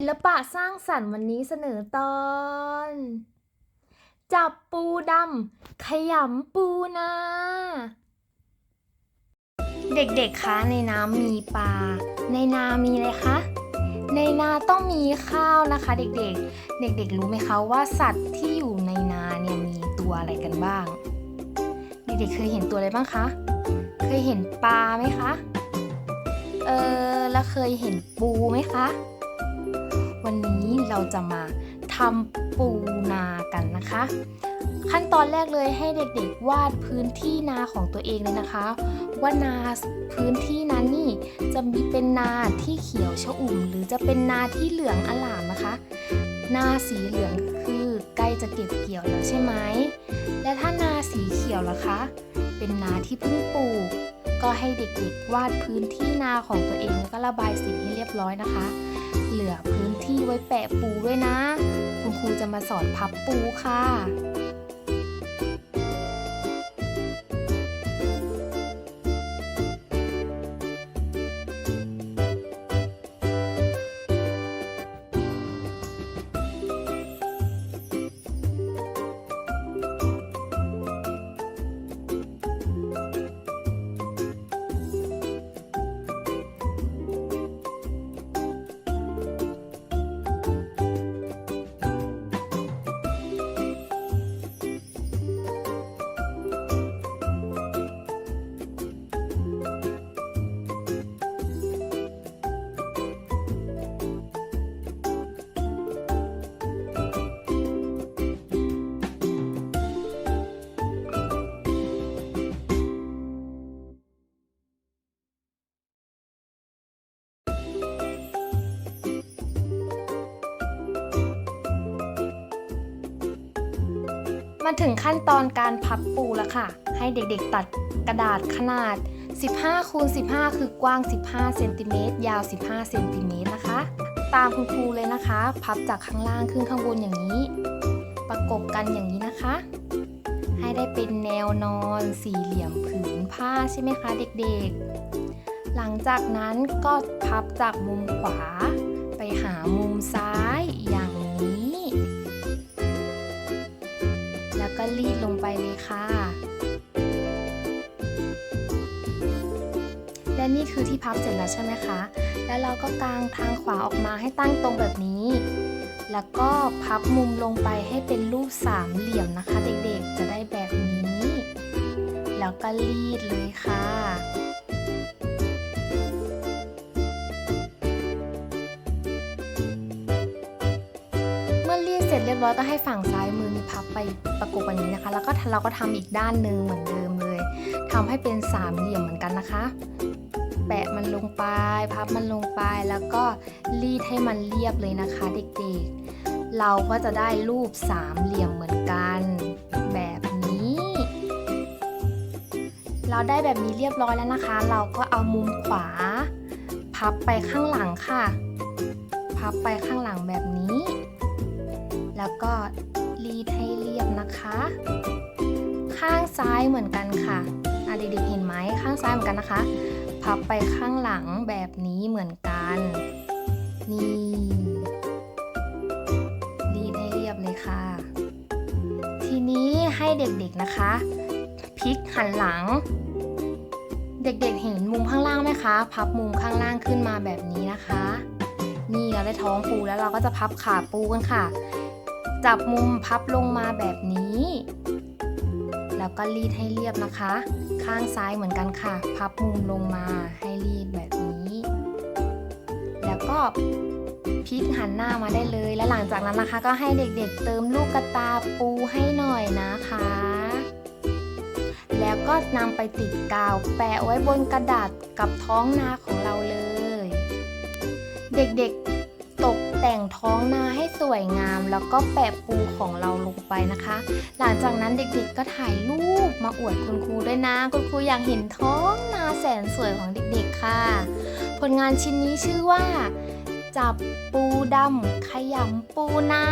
ศิลปะสร้างสรรค์วันนี้เสนอตอน จับปูดำขยำปูนา เด็กๆ คะในน้ำมีปลา ในนามีอะไรคะ ในนาต้องมีข้าวนะคะ เด็กๆ เด็กๆ รู้ไหมคะว่าสัตว์ที่อยู่ในนาเนี่ยมีตัวอะไรกันบ้าง เด็กๆ เคยเห็นตัวอะไรบ้างคะ เคยเห็นปลาไหมคะ เออแล้วเคยเห็นปูไหมคะ วันนี้เราจะมาทำปูนากันนะคะ ขั้นตอนแรกเลยให้เด็กๆวาดพื้นที่นาของตัวเองเลยนะคะ ว่านาพื้นที่นั้นนี่จะมีเป็นนาที่เขียวชอุ่ม หรือจะเป็นนาที่เหลืองอลามนะคะ นาสีเหลืองคือใกล้จะเก็บเกี่ยวแล้วใช่ไหมและถ้านาสีเขียวล่ะคะ เป็นนาที่เพิ่งปลูกก็ให้เด็กๆวาดพื้นที่นาของตัวเองแล้วก็ระบายสีให้เรียบร้อยนะคะ เหลือพื้นที่ไว้แปะปูด้วยนะ คุณครูจะมาสอนพับปูค่ะ มาถึงขั้นตอนการพับปูแล้วค่ะ ให้เด็กๆตัดกระดาษขนาด 15คูณ15 คือกว้าง 15เซนติเมตรยาว 15เซนติเมตรนะคะ ตามคุณครูเลยนะคะ พับจากข้างล่างขึ้นข้างบนอย่างนี้ ประกบกันอย่างนี้นะคะ ให้ได้เป็นแนวนอนสี่เหลี่ยมผืนผ้าใช่ไหมคะเด็กๆ หลังจากนั้นก็พับจากมุมขวา ไปหามุมซ้ายอย่าง ก็รีดลงไปเลยค่ะ และนี่คือที่พับเสร็จแล้วใช่ไหมคะ แล้วเราก็กางทางขวาออกมาให้ตั้งตรงแบบนี้ แล้วก็พับมุมลงไปให้เป็นรูปสามเหลี่ยมนะคะ เด็กๆ จะได้แบบนี้ แล้วก็รีดเลยค่ะเมื่อรีดเสร็จเรียบร้อยก็ให้ฝั่งซ้าย ไปประกบแบบนี้นะคะ แล้วก็เราก็ทำอีกด้านหนึ่งเหมือนเดิมเลยทำให้เป็นสามเหลี่ยมเหมือนกันนะคะ แปะมันลงไป พับมันลงไปแล้วก็รีดให้มันเรียบเลยนะคะ เด็กๆ เราก็จะได้รูปสามเหลี่ยมเหมือนกันแบบนี้ เราได้แบบนี้เรียบร้อยแล้วนะคะ เราก็เอามุมขวา พับไปข้างหลังค่ะ พับไปข้างหลังแบบนี้ แล้วก็ รีดให้เรียบนะคะ ข้างซ้ายเหมือนกันค่ะอะเด็กๆเห็นไหมข้างซ้ายเหมือนกันนะคะ พับไปข้างหลังแบบนี้เหมือนกัน นี่รีดให้เรียบเลยค่ะ ทีนี้ให้เด็กๆนะคะพลิกหันหลัง เด็กๆเห็นมุมข้างล่างไหมคะ พับมุมข้างล่างขึ้นมาแบบนี้นะคะ นี่เราได้ท้องปูแล้วเราก็จะพับขาปูกันค่ะ จับมุมพับลงมาแบบนี้ แล้วก็รีดให้เรียบนะคะ ข้างซ้ายเหมือนกันค่ะ พับมุมลงมาให้รีดแบบนี้ แล้วก็พลิกหันหน้ามาได้เลย และหลังจากนั้นนะคะก็ให้เด็กๆเติมลูกกระตาปูให้หน่อยนะคะ แล้วก็นำไปติดกาวแปะไว้บนกระดาษกับท้องนาของเราเลย เด็กๆ แต่งท้องนาให้สวยงาม แล้วก็แปะปูของเราลงไปนะคะ หลังจากนั้นเด็กๆก็ถ่ายรูปมาอวดคุณครูด้วยนะ คุณครูอยากเห็นท้องนาแสนสวยของเด็กๆค่ะ ผลงานชิ้นนี้ชื่อว่า จับปูดำขยำปูนา